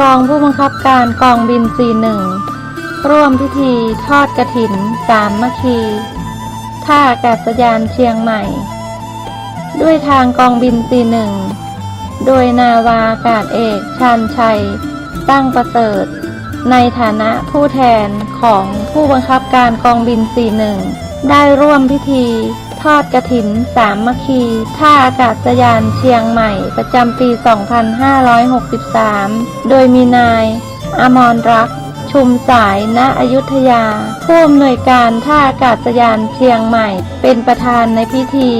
รองผู้บังคับการกองบิน 41 ร่วมพิธีทอดกระถิน สามมคี ท่าอากาศยานเชียงใหม่ ด้วยทางกองบิน 41 โดยนาวาอากาศเอกชาญชัย ตั้งประเสริฐ ในฐานะผู้แทนของผู้บังคับการกองบิน 41 ได้ร่วมพิธี ทอดกระถิน สามมคีท่าอากาศยานเชียงใหม่ ประจำปี 2563 โดยมีนาย อมรรักษ์ชุมสาย ณ อยุธยา ผู้อำนวยการท่าอากาศยานเชียงใหม่ เป็นประธานในพิธี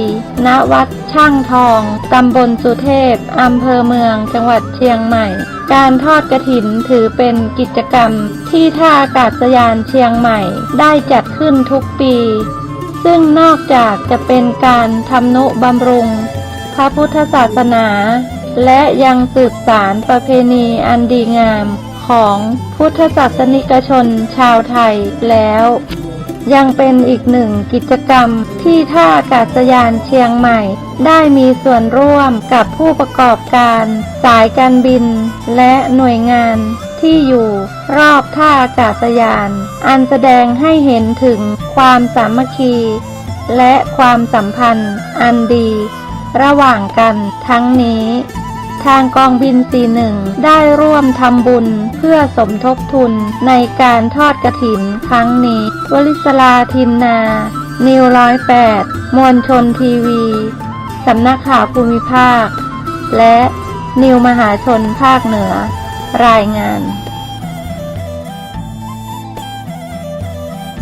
ณ วัดช่างทอง ตำบลสุเทพ อำเภอเมือง จังหวัดเชียงใหม่การทอดกระถินถือเป็นกิจกรรมที่ท่าอากาศยานเชียงใหม่ ได้จัดขึ้นทุกปี ซึ่งนอกจากจะเป็นการทำนุบำรุง พระพุทธศาสนา และยังสืบสารประเพณีอันดีงามของพุทธศาสนิกชนชาวไทยแล้ว ยังเป็นอีกหนึ่งกิจกรรมที่ท่าอากาศยานเชียงใหม่ ได้มีส่วนร่วมกับผู้ประกอบการ สายการบิน และหน่วยงาน ที่อยู่รอบท่าอากาศยาน อันแสดงให้เห็นถึงความสามัคคี และความสัมพันธ์อันดี ระหว่างกันทั้งนี้ ทางกองบิน41ได้ร่วมทำบุญเพื่อสมทบทุนในการทอดกระถินครั้งนี้ วลิศลาทินนา นิวร้อยแปดมวลชนทีวีสำนักข่าวภูมิภาค และนิวมหาชนภาคเหนือ รายงาน